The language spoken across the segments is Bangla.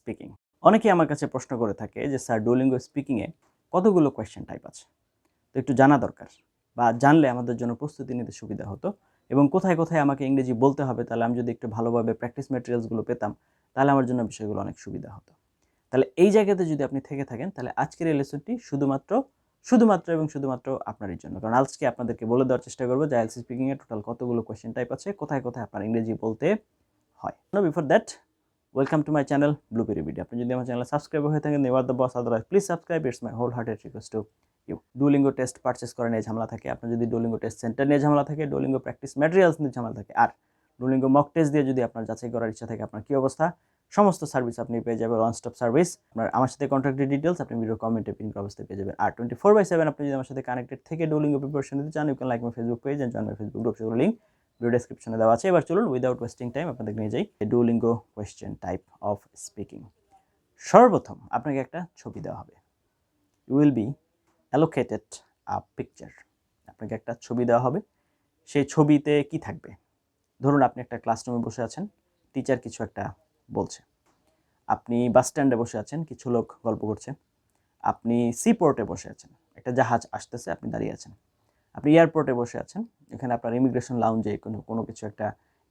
স্পিকিং অনেকেই আমার কাছে প্রশ্ন করে থাকে যে, স্যার ডুলিঙ্গো স্পিকিংয়ে কতগুলো কোয়েশ্চেন টাইপ আছে? তো একটু জানা দরকার বা জানলে আমাদের জন্য প্রস্তুতি নিতে সুবিধা হতো এবং কোথায় কোথায় আমাকে ইংরেজি বলতে হবে, তাহলে আমি যদি একটু ভালোভাবে প্র্যাকটিস ম্যাটেরিয়ালসগুলো পেতাম, তাহলে আমার জন্য বিষয়গুলো অনেক সুবিধা হতো। তাহলে এই জায়গাতে যদি আপনি থেকে থাকেন, তাহলে আজকের এই লেসনটি শুধুমাত্র শুধুমাত্র এবং শুধুমাত্র আপনারই জন্য। কারণ আজকে আপনাদেরকে বলে দেওয়ার চেষ্টা করব যে, আইএলসি স্পিকিংয়ে টোটাল কতগুলো কোয়েশ্চেন টাইপ আছে? কোথায় কোথায় আপনার ইংরেজি বলতে হয়? Before that welcome to my channel blueberry video আপনি যদি আমার চ্যানেল সাবস্ক্রাইব হয়ে থাকেন নেওয়ার the boss otherwise please subscribe it's my wholehearted request to you Duolingo test purchase করেন এই ঝামেলা থাকে। আপনার যদি ডুলিঙ্গো টেস্ট সেন্টার নিয়ে ঝামেলা থাকে ডুলিঙ্গো প্র্যাকটিস ম্যাটেরিয়ালস নিয়ে ঝামেলা থাকে। আর ডুলিঙ্গো মক টেস্ট দিয়ে যদি আপনার যাচাই করার ইচ্ছা থাকে, আপনার কী অবস্থা? সমস্ত সার্ভিস আপনি পেয়ে যাবেন ওয়ান স্টপ সার্ভিস আপনার, আমার সাথে কন্ট্যাক্টের ডিটেলস আপনি ভিডিও কমেন্টে পিন অবস্থায় পেয়ে যাবেন। আর টোয়েন্টি ফোর বাই সেভেন আপনি যদি আমার সাথে কানেক্টেড থেকে ডুলিঙ্গো প্রিপারেশন দিতে চান you can like my Facebook page and join my Facebook group সেগুলো লিঙ্ক ভিডিও ডেসক্রিপশনে দেওয়া আছে। এবার চলুন উইদাউট ওয়েস্টিং টাইম আপনাদের নিয়ে যাই Duolingo question type of speaking সর্বপ্রথম আপনাকে একটা ছবি দেওয়া হবে। You will be allocated a picture আপনাকে একটা ছবি দেওয়া হবে। সেই ছবিতে কি থাকবে? ধরুন, আপনি একটা ক্লাসরুমে বসে আছেন টিচার কিছু একটা বলছে। আপনি বাস স্ট্যান্ডে বসে আছেন, কিছু লোক গল্প করছে। আপনি সি পোর্টে বসে আছেন, একটা জাহাজ আসতেছে, আপনি দাঁড়িয়ে আছেন। আপনি এয়ারপোর্টে বসে আছেন এখানে আপনার ইমিগ্রেশন লাউঞ্জে কোনো কোনো কিছু একটা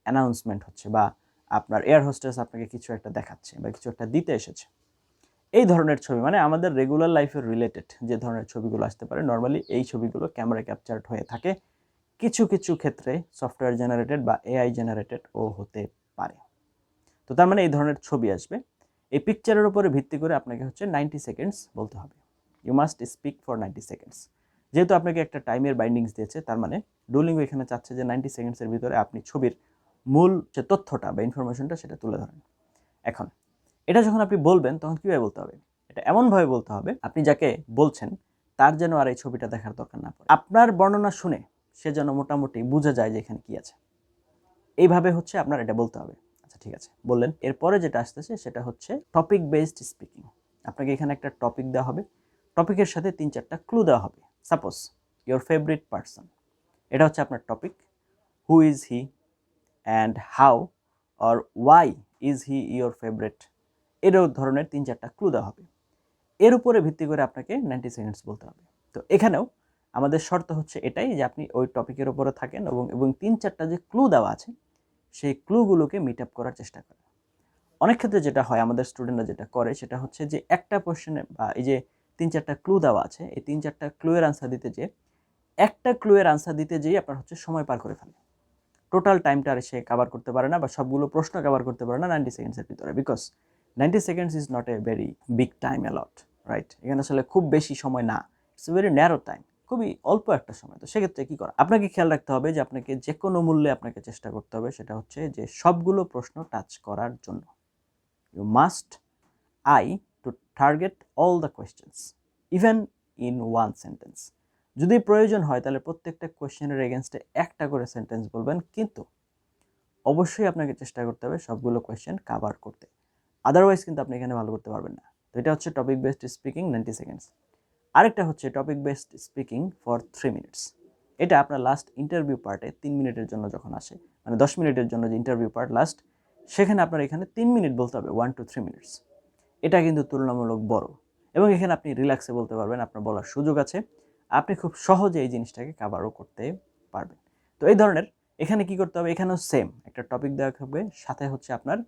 অ্যানাউন্সমেন্ট হচ্ছে বা আপনার এয়ার হোস্টেস আপনাকে কিছু একটা দেখাচ্ছে বা কিছু একটা দিতে এসেছে। এই ধরনের ছবি মানে আমাদের রেগুলার লাইফের রিলেটেড যে ধরনের ছবিগুলো আসতে পারে নর্মালি এই ছবিগুলো ক্যামেরা ক্যাপচার্ড হয়ে থাকে। কিছু কিছু ক্ষেত্রে সফটওয়্যার জেনারেটেড বা এআই জেনারেটেড ও হতে পারে। তো তার মানে এই ধরনের ছবি আসবে। এই পিকচারের উপরে ভিত্তি করে আপনাকে হচ্ছে নাইনটি সেকেন্ডস বলতে হবে। You must speak for ninety seconds যেহেতু আপনাকে একটা টাইমের বাইন্ডিংস দিয়েছে, তার মানে ডুলিঙ্গো এখানে চাচ্ছে যে নাইনটি সেকেন্ডসের ভিতরে আপনি ছবির মূল যে তথ্যটা বা ইনফরমেশনটা সেটা তুলে ধরেন। এখন, এটা যখন আপনি বলবেন, তখন কীভাবে বলতে হবে? এটা এমনভাবে বলতে হবে, আপনি যাকে বলছেন, তার যেন আর এই ছবিটা দেখার দরকার না পড়ে। আপনার বর্ণনা শুনে সে যেন মোটামুটি বুঝে যায় যে এখানে কী আছে। এইভাবে হচ্ছে আপনার এটা বলতে হবে। আচ্ছা ঠিক আছে, বললেন। এরপরে যেটা আসতেছে, সেটা হচ্ছে টপিক বেসড স্পিকিং আপনাকে এখানে একটা টপিক দেওয়া হবে। টপিকের সাথে তিন চারটা ক্লু দেওয়া হবে। সাপোজ ইয়োর ফেভারিট পার্সন এটা হচ্ছে আপনার topic who is he and how or why is he your favourite এরও ধরনের তিন চারটা ক্লু দেওয়া হবে। এর উপরে ভিত্তি করে আপনাকে নাইনটি সেকেন্ডস বলতে হবে। তো এখানেও আমাদের শর্ত হচ্ছে এটাই যে আপনি ওই টপিকের উপরে থাকেন এবং এবং তিন চারটা যে ক্লু দেওয়া আছে, সেই ক্লুগুলোকে মিট আপ করার চেষ্টা করেন। অনেক ক্ষেত্রে যেটা হয়, আমাদের স্টুডেন্টরা যেটা করে, সেটা হচ্ছে যে একটা কোশ্চেনে বা এই যে তিন চারটা ক্লু দেওয়া আছে। এই তিন চারটা ক্লুয়ের আনসার দিতে যে একটা ক্লুয়ের আনসার দিতে যেই আপনার হচ্ছে সময় পার করে ফেলে টোটাল টাইমটা আর সে কাভার করতে পারে না বা সবগুলো প্রশ্ন কাভার করতে পারে না নাইনটি সেকেন্ডসের ভিতরে। Because ninety seconds is not a very big time a lot right এখানে আসলে খুব বেশি সময় না। It's a very narrow time খুবই অল্প একটা সময়। তো সেক্ষেত্রে কী করা? আপনাকে খেয়াল রাখতে হবে যে আপনাকে যে কোনো মূল্যে আপনাকে চেষ্টা করতে হবে, সেটা হচ্ছে যে সবগুলো প্রশ্ন টাচ করার জন্য। You must I to target all the questions even in one sentence যদি প্রয়োজন হয়, তাহলে প্রত্যেকটা কোয়েশ্চেনের এগেনস্টে একটা করে সেন্টেন্স বলবেন, কিন্তু অবশ্যই আপনাকে চেষ্টা করতে হবে সবগুলো কোয়েশ্চেন কাভার করতে। আদারওয়াইজ কিন্তু আপনি এখানে ভালো করতে পারবেন না। তো এটা হচ্ছে topic based speaking ninety seconds আরেকটা হচ্ছে topic based speaking for three minutes এটা আপনার লাস্ট ইন্টারভিউ পার্টে তিন মিনিটের জন্য যখন আসে মানে দশ মিনিটের জন্য যে ইন্টারভিউ পার্ট লাস্ট সেখানে আপনার এখানে তিন মিনিট বলতে হবে ওয়ান টু থ্রি মিনিটস এটা কিন্তু তুলনামূলক বড়। এবং এখানে আপনি রিল্যাক্সে বলতে পারবেন, আপনার বলার সুযোগ আছে। আপনি খুব সহজে এই জিনিসটাকে কাভারও করতে পারবেন। তো এই ধরনের, এখানে কি করতে হবে? এখানেও সেম একটা টপিক দেওয়া থাকবে, সাথে হচ্ছে আপনার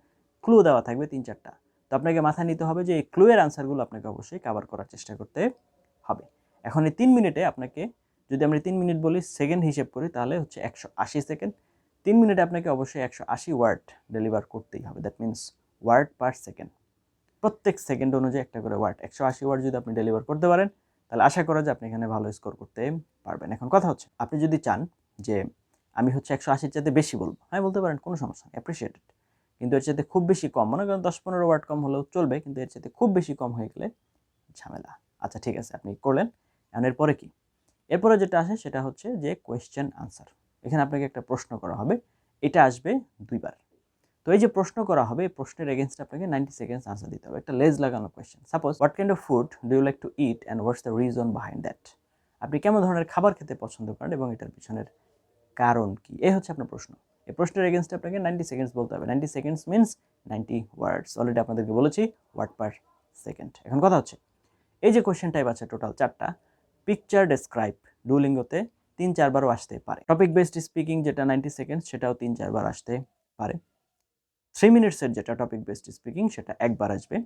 ক্লু দেওয়া থাকবে তিন চারটা। তো আপনাকে মাথায় নিতে হবে যে এই ক্লুয়ের আনসারগুলো আপনাকে অবশ্যই কাভার করার চেষ্টা করতে হবে। এখন এই তিন মিনিটে আপনাকে, যদি আমরা তিন মিনিট বলি সেকেন্ড হিসেব করি, তাহলে হচ্ছে একশো আশি সেকেন্ড তিন মিনিটে আপনাকে অবশ্যই একশো আশি ওয়ার্ড ডেলিভার করতেই হবে। That means word per second প্রত্যেক সেকেন্ড অনুযায়ী একটা করে ওয়ার্ড একশো আশি ওয়ার্ড যদি আপনি ডেলিভার করতে পারেন, তাহলে আশা করা যায় আপনি এখানে ভালো স্কোর করতে পারবেন। এখন কথা হচ্ছে, আপনি যদি চান যে আমি হচ্ছে একশো আশির চাইতে বেশি বলব আমি বলতে পারেন, কোনো সমস্যা অ্যাপ্রিসিয়েটেড কিন্তু এর চাইতে খুব বেশি কম, মনে করেন দশ পনেরো ওয়ার্ড কম হলেও চলবে, কিন্তু এর চাইতে খুব বেশি কম হয়ে গেলে ঝামেলা। আচ্ছা ঠিক আছে, আপনি করলেন। এখন এরপরে কি? এরপরে যেটা আসে সেটা হচ্ছে যে কোয়েশ্চেন আনসার এখানে আপনাকে একটা প্রশ্ন করা হবে, এটা আসবে দুইবার। তো এই যে প্রশ্ন করা হবে প্রশ্নের এগেনস্ট আপনাকে নাইনটি সেকেন্ডস আনসার দিতে হবে। একটা লেজ লাগানো question suppose what kind of food do you like to eat and what's the reason behind that আপনি কেমন ধরনের খাবার খেতে পছন্দ করেন এবং এটার পিছনের কারণ কি? এই হচ্ছে আপনার প্রশ্ন। এই প্রশ্নের এগেনস্টে আপনাকে নাইনটি সেকেন্ডস বলতে হবে। Ninety seconds means ninety words already আপনাদেরকে বলেছি ওয়ার্ড পার সেকেন্ড এখন কথা হচ্ছে, এই যে কোয়েশ্চেন টাইপ আছে টোটাল চারটা পিকচার ডেসক্রাইব ডুলিঙ্গোতে তিন চারবারও আসতে পারে। টপিক বেসড স্পিকিং যেটা নাইনটি সেকেন্ডস সেটাও তিন চারবার আসতে পারে। থ্রি মিনিটসের যেটা টপিক বেসড স্পিকিং সেটা একবার আসবে।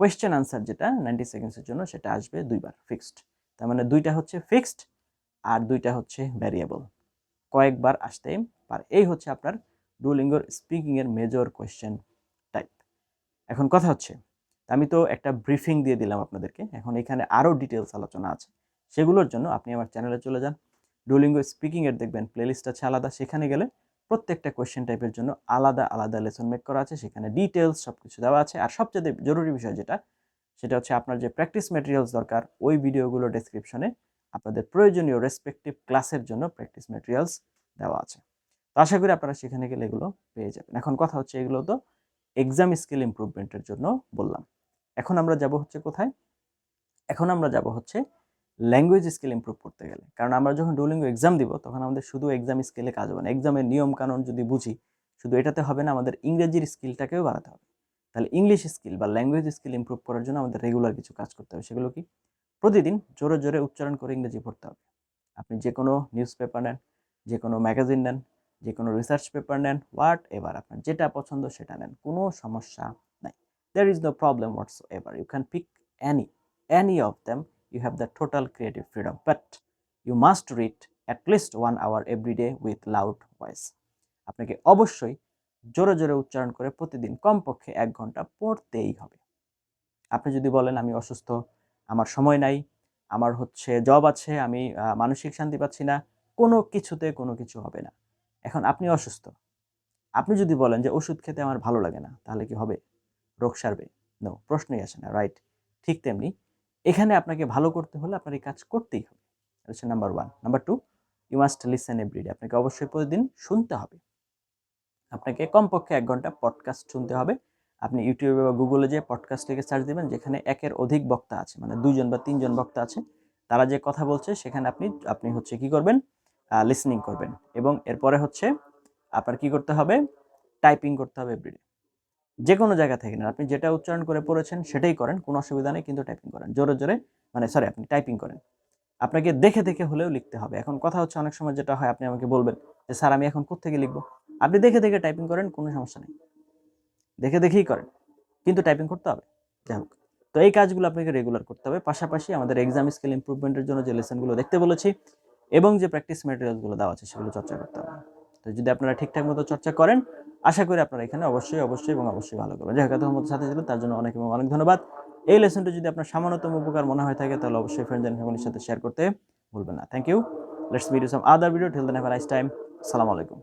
কোয়েশ্চেন আনসার যেটা নাইনটি সেকেন্ডসের জন্য সেটা আসবে দুইবার ফিক্সড তার মানে দুইটা হচ্ছে ফিক্সড আর দুইটা হচ্ছে ভ্যারিয়েবল কয়েকবার আসতে পারে। এই হচ্ছে আপনার ডুলিঙ্গোর স্পিকিংয়ের মেজর কোয়েশ্চেন টাইপ এখন কথা হচ্ছে, আমি তো একটা ব্রিফিং দিয়ে দিলাম আপনাদেরকে। এখন এখানে আরও ডিটেলস আলোচনা আছে। সেগুলোর জন্য আপনি আমার চ্যানেলে চলে যান। ডুলিঙ্গো স্পিকিংয়ের দেখবেন প্লেলিস্ট আছে আলাদা। সেখানে গেলে প্রত্যেকটা কোয়েশ্চেন টাইপের জন্য আলাদা আলাদা লেসন মেক করা আছে, সেখানে ডিটেলস সব কিছু দেওয়া আছে। আর সবচেয়ে জরুরি বিষয় যেটা, সেটা হচ্ছে আপনার যে প্র্যাকটিস ম্যাটেরিয়ালস দরকার, ওই ভিডিওগুলো ডেসক্রিপশনে আপনাদের প্রয়োজনীয় রেসপেক্টিভ ক্লাসের জন্য প্র্যাকটিস ম্যাটেরিয়ালস দেওয়া আছে। তো আশা করি আপনারা সেখানে গেলে এগুলো পেয়ে যাবেন। এখন কথা হচ্ছে এগুলো তো এক্সাম স্কিল ইমপ্রুভমেন্টের জন্য বললাম। এখন আমরা যাব হচ্ছে কোথায়? এখন আমরা যাব হচ্ছে ল্যাঙ্গুয়েজ স্কিল ইমপ্রুভ করতে গেলে। কারণ আমরা যখন ডুলিঙ্গো এক্সাম দিব, তখন আমাদের শুধু এক্সাম স্কিলে কাজ হবে না। এক্সামের নিয়ম কানুন যদি বুঝি, শুধু এটাতে হবে না, আমাদের ইংরেজির স্কিলটাকেও বাড়াতে হবে। তাহলে ইংলিশ স্কিল বা ল্যাঙ্গুয়েজ স্কিল ইমপ্রুভ করার জন্য আমাদের রেগুলার কিছু কাজ করতে হবে। সেগুলো কি? প্রতিদিন জোরে জোরে উচ্চারণ করে ইংরেজি পড়তে হবে। আপনি যে কোনো নিউজ পেপার নেন যে কোনো ম্যাগাজিন নেন যে কোনো রিসার্চ পেপার নেন হোয়াট এভার আপনার যেটা পছন্দ সেটা নেন, কোনো সমস্যা নাই। There is is problem problem ever you can pick any any of them you have the total creative freedom. But you must read at least one hour every day with loud voice. আপনাকে অবশ্যই জোরে জোরে উচ্চারণ করে প্রতিদিন কমপক্ষে এক ঘণ্টা পড়তেই হবে। আপনি যদি বলেন, আমি অসুস্থ, আমার সময় নাই, আমার হচ্ছে জব আছে, আমি মানসিক শান্তি পাচ্ছি না, কোনো কিছুতে কোনো কিছু হবে না। এখন আপনি অসুস্থ। আপনি যদি বলেন যে, ওষুধ খেতে আমার ভালো লাগে না তাহলে কি হবে? রোগ সারবে? নো প্রশ্নই আসে না রাইট ঠিক তেমনি এখানে আপনাকে ভালো করতে হলে আপনার এই কাজ করতেই হবে। হচ্ছে number one number two you must listen every day আপনাকে অবশ্যই প্রতিদিন শুনতে হবে। আপনাকে কমপক্ষে এক ঘণ্টা পডকাস্ট শুনতে হবে। আপনি ইউটিউবে বা গুগলে যে পডকাস্ট থেকে সার্চ দেবেন, যেখানে একের অধিক বক্তা আছে মানে দুজন বা তিনজন বক্তা আছে। তারা যে কথা বলছে, সেখানে আপনি আপনি হচ্ছে কি করবেন? লিসনিং করবেন। এবং এরপরে হচ্ছে আপনার কি করতে হবে? টাইপিং করতে হবে এভরিডে যে কোনো জায়গা থেকে না আপনি যেটা উচ্চারণ করে পড়েছেন সেটাই করেন, কোনো অসুবিধা নেই, কিন্তু টাইপিং করেন। জোরে জোরে মানে সরি আপনি টাইপিং করেন। আপনাকে দেখে দেখে হলেও লিখতে হবে। এখন কথা হচ্ছে অনেক সময় যেটা হয়, আপনি আমাকে বলবেন যে, স্যার, আমি এখন কোথেকে লিখব? আপনি দেখে দেখে টাইপিং করেন, কোনো সমস্যা নেই। দেখে দেখেই করেন, কিন্তু টাইপিং করতে হবে। যাই হোক, তো এই কাজগুলো আপনাকে রেগুলার করতে হবে। পাশাপাশি আমাদের এক্সাম স্কিল ইমপ্রুভমেন্টের জন্য যে লেসনগুলো দেখতে বলেছি এবং যে প্র্যাকটিস ম্যাটেরিয়ালসগুলো দেওয়া আছে, সেগুলো চর্চা করতে হবে। তো যদি আপনারা ঠিকঠাক মতো চর্চা করেন আশা করি আপনারা এখানে অবশ্যই অবশ্যই এবং অবশ্যই ভালো করবেন। যাই হোক মতো সাথে ছিলেন, তার জন্য অনেক এবং অনেক ধন্যবাদ। এই লেসনটা যদি আপনার সামান্যতম উপকার মনে হয় থাকে, তাহলে অবশ্যই ফ্রেন্ডস অ্যান্ড ফ্যামিলির সাথে শেয়ার করতে ভুলবেন না। Thank you let's video some other video till then have a nice time আসসালামু আলাইকুম